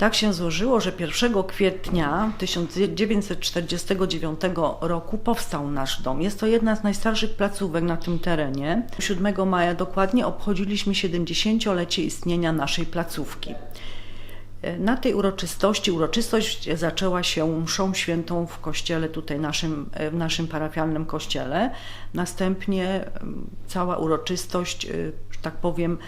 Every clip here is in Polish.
Tak się złożyło, że 1 kwietnia 1949 roku powstał nasz dom. Jest to jedna z najstarszych placówek na tym terenie. 7 maja dokładnie obchodziliśmy 70-lecie istnienia naszej placówki. Na tej uroczystości, uroczystość zaczęła się mszą świętą w kościele, tutaj naszym, w naszym parafialnym kościele. Następnie mm, cała uroczystość, y, tak powiem,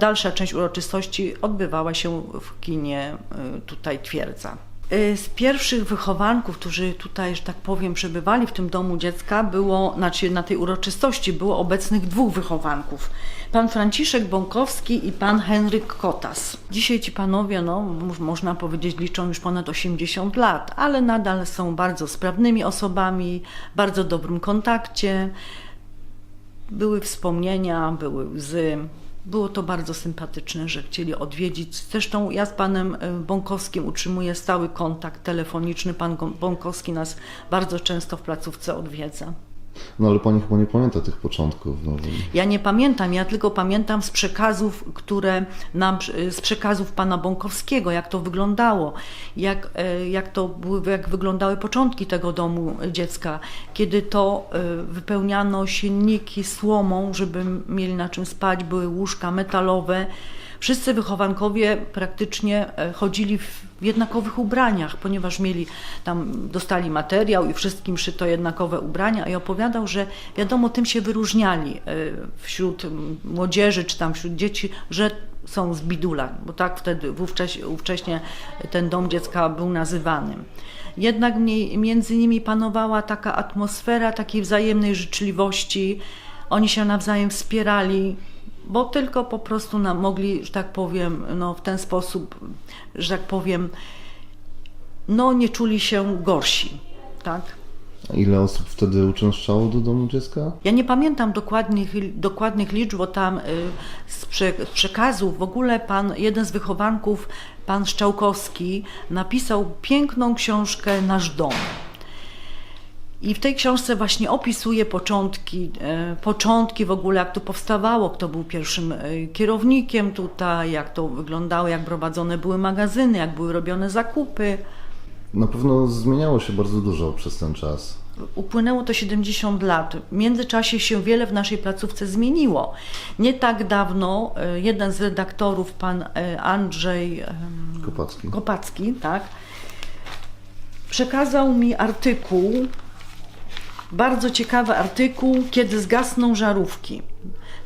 dalsza część uroczystości odbywała się w kinie y, tutaj Twierdza. Y, Z pierwszych wychowanków, którzy tutaj, że tak powiem, przebywali w tym domu dziecka, było, znaczy na tej uroczystości było obecnych dwóch wychowanków. Pan Franciszek Bąkowski i pan Henryk Kotas. Dzisiaj ci panowie, no, można powiedzieć, liczą już ponad 80 lat, ale nadal są bardzo sprawnymi osobami, bardzo dobrym kontakcie. Były wspomnienia, były łzy. Było to bardzo sympatyczne, że chcieli odwiedzić. Zresztą ja z panem y, Bąkowskim utrzymuję stały kontakt telefoniczny. Pan Bąkowski nas bardzo często w placówce odwiedza. No ale pani chyba nie pamięta tych początków. No, Ja nie pamiętam, ja tylko pamiętam z przekazów, które nam, z przekazów pana Bąkowskiego, jak to wyglądało, jak, e, jak to jak wyglądały początki tego domu dziecka, kiedy to e, wypełniano silniki słomą, żeby mieli na czym spać, były łóżka metalowe. Wszyscy wychowankowie praktycznie e, chodzili w jednakowych ubraniach, ponieważ mieli tam, dostali materiał i wszystkim szyto jednakowe ubrania i opowiadał, że wiadomo, tym się wyróżniali e, wśród młodzieży czy tam wśród dzieci, że są z bidula, bo tak wtedy wówczas, ówcześnie ten dom dziecka był nazywany. Jednak między nimi panowała taka atmosfera takiej wzajemnej życzliwości. Oni się nawzajem wspierali, bo tylko po prostu nam mogli, że tak powiem, no w ten sposób, że tak powiem, no nie czuli się gorsi, tak? A ile osób wtedy uczęszczało do domu dziecka? Ja nie pamiętam dokładnych, dokładnych liczb, bo tam y, z, prze, z przekazów w ogóle pan, jeden z wychowanków, pan Szczałkowski, napisał piękną książkę Nasz dom. I w tej książce właśnie opisuje początki, e, początki w ogóle, jak to powstawało, kto był pierwszym e, kierownikiem tutaj, jak to wyglądało, jak prowadzone były magazyny, jak były robione zakupy. Na pewno zmieniało się bardzo dużo przez ten czas. Upłynęło to 70 lat. W międzyczasie się wiele w naszej placówce zmieniło. Nie tak dawno e, jeden z redaktorów, pan Andrzej Kopacki. Kopacki, tak, przekazał mi artykuł, bardzo ciekawy artykuł, kiedy zgasną żarówki.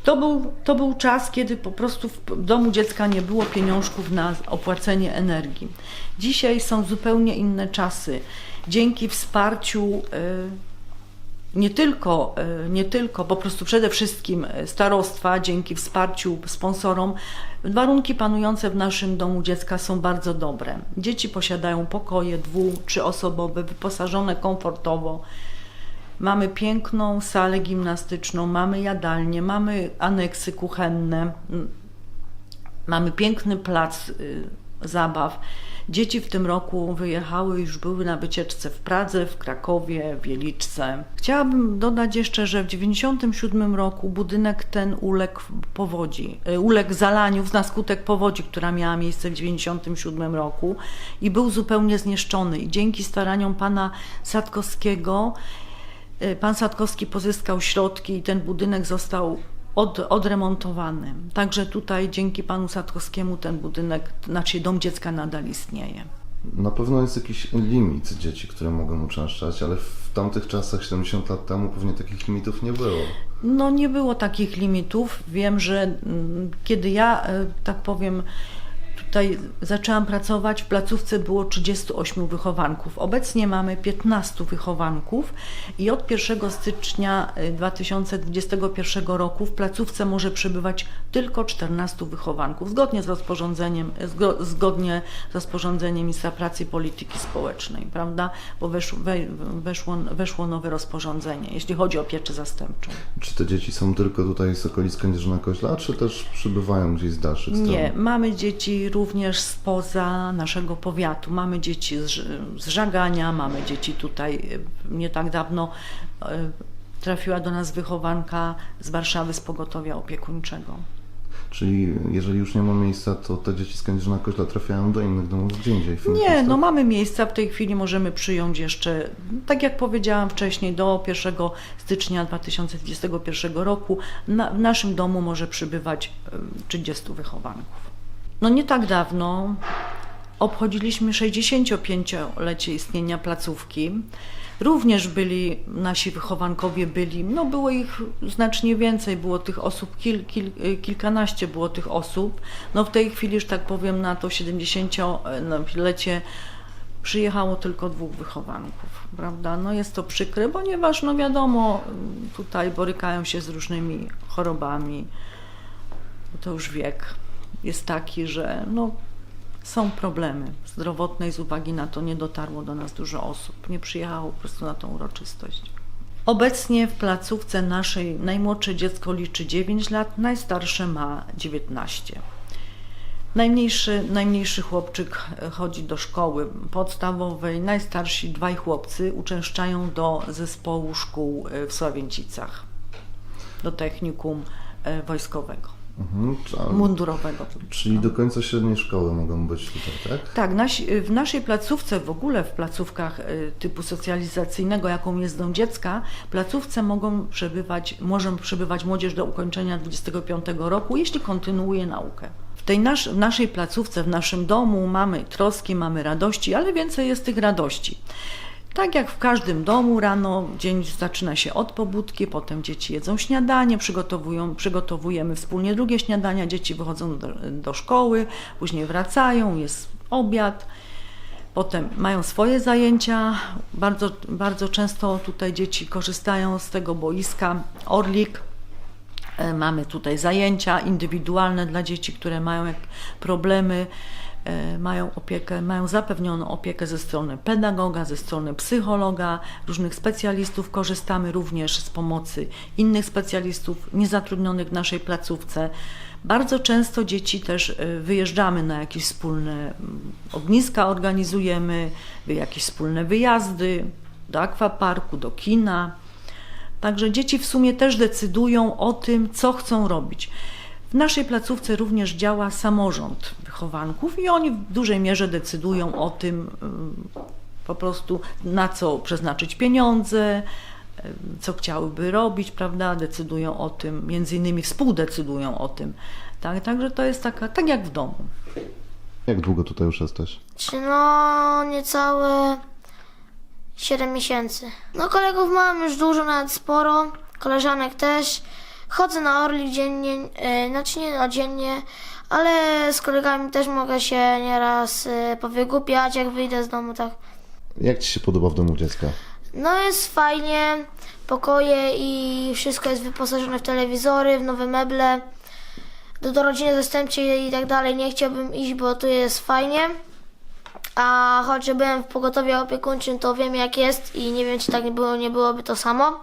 To był, to był czas, kiedy po prostu w domu dziecka nie było pieniążków na opłacenie energii. Dzisiaj są zupełnie inne czasy. Dzięki wsparciu y, nie tylko, e, nie tylko, po prostu przede wszystkim e, starostwa, dzięki wsparciu sponsorom, warunki panujące w naszym domu dziecka są bardzo dobre. Dzieci posiadają pokoje dwu, trzyosobowe, wyposażone komfortowo. Mamy piękną salę gimnastyczną, mamy jadalnię, mamy aneksy kuchenne, mamy piękny plac y, zabaw. Dzieci w tym roku wyjechały, już były na wycieczce w Pradze, w Krakowie, w Wieliczce. Chciałabym dodać jeszcze, że w 1997 roku budynek ten uległ powodzi, y, uległ zalaniu na skutek powodzi, która miała miejsce w 1997 roku i był zupełnie zniszczony. I dzięki staraniom pana Sadkowskiego pan Sadkowski pozyskał środki i ten budynek został od, odremontowany. Także tutaj dzięki panu Sadkowskiemu ten budynek, znaczy dom dziecka nadal istnieje. Na pewno jest jakiś limit dzieci, które mogą uczęszczać, ale w tamtych czasach, 70 lat temu, pewnie takich limitów nie było. No nie było takich limitów. Wiem, że mm, kiedy ja, e, tak powiem, tutaj zaczęłam pracować, w placówce było 38 wychowanków. Obecnie mamy 15 wychowanków i od 1 stycznia e, 2021 roku w placówce może przebywać tylko 14 wychowanków, zgodnie z rozporządzeniem, zgo- zgodnie z rozporządzeniem Ministra Pracy i Polityki Społecznej, prawda? Bo weszło, we, weszło, weszło nowe rozporządzenie, jeśli chodzi o pieczę zastępczą. Czy te dzieci są tylko tutaj z okolic Kędzierzyna-Koźla, czy też przybywają gdzieś z dalszych stron? Nie, mamy dzieci również spoza naszego powiatu. Mamy dzieci z, Żagania, mamy dzieci tutaj. e, Nie tak dawno e, trafiła do nas wychowanka z Warszawy z pogotowia opiekuńczego. Czyli jeżeli już nie ma miejsca, to te dzieci z Kędzierzyna Koźla trafiają do innych domów gdzie indziej. Nie, no mamy miejsca, w tej chwili możemy przyjąć jeszcze, tak jak powiedziałam wcześniej, do 1 stycznia 2021 roku na, w naszym domu może przybywać em, 30 wychowanków. No nie tak dawno obchodziliśmy 65-lecie istnienia placówki. Również byli, nasi wychowankowie byli, no było ich znacznie więcej, było tych osób, kil, kil, kilkanaście było tych osób. No w tej chwili, że tak powiem, na to 70-lecie przyjechało tylko dwóch wychowanków, prawda? No jest to przykre, ponieważ no wiadomo, tutaj borykają się z różnymi chorobami. To już wiek jest taki, że no, są problemy zdrowotne i z uwagi na to nie dotarło do nas dużo osób. Nie przyjechało po prostu na tą uroczystość. Obecnie w placówce naszej najmłodsze dziecko liczy 9 lat, najstarsze ma 19. Najmniejszy, najmniejszy chłopczyk chodzi do szkoły podstawowej, najstarsi dwaj chłopcy uczęszczają do zespołu szkół w Sławięcicach, do technikum e, wojskowego, Mhm, mundurowego. Czyli do końca średniej szkoły mogą być tutaj, tak? Tak, nasi, w naszej placówce, w ogóle w placówkach y, typu socjalizacyjnego, jaką jest dom dziecka, placówce mogą przebywać, może przebywać młodzież do ukończenia 25 roku, jeśli kontynuuje naukę. W tej nasz, w naszej placówce, w naszym domu mamy troski, mamy radości, ale więcej jest tych radości. Tak jak w każdym domu, rano dzień zaczyna się od pobudki, potem dzieci jedzą śniadanie, przygotowują, przygotowujemy wspólnie drugie śniadania, dzieci wychodzą do, do szkoły, później wracają, jest obiad. Potem mają swoje zajęcia. Bardzo, bardzo często tutaj dzieci korzystają z tego boiska Orlik. E, Mamy tutaj zajęcia indywidualne dla dzieci, które mają problemy, mają opiekę, mają zapewnioną opiekę ze strony pedagoga, ze strony psychologa, różnych specjalistów. Korzystamy również z pomocy innych specjalistów niezatrudnionych w naszej placówce. Bardzo często dzieci też e, wyjeżdżamy na jakieś wspólne mm, ogniska, organizujemy jakieś wspólne wyjazdy do akwaparku, do kina. Także dzieci w sumie też decydują o tym, co chcą robić. W naszej placówce również działa samorząd wychowanków i oni w dużej mierze decydują o tym, ym, po prostu na co przeznaczyć pieniądze, ym, co chciałyby robić, prawda? Decydują o tym, między innymi współdecydują o tym. Tak, także to jest taka, tak jak w domu. Jak długo tutaj już jesteś? Czy no niecałe 7 miesięcy. No kolegów mam już dużo, nawet sporo. Koleżanek też. Chodzę na Orlik dziennie, e, znaczy nie no, dziennie, ale z kolegami też mogę się nieraz e, powygłupiać, jak wyjdę z domu, tak. Jak Ci się podoba w domu dziecka? No jest fajnie, pokoje i wszystko jest wyposażone w telewizory, w nowe meble. Do, do rodziny zastępczej i tak dalej nie chciałbym iść, bo tu jest fajnie. A choć byłem w pogotowiu opiekuńczym, to wiem jak jest i nie wiem, czy tak nie, było, nie byłoby to samo.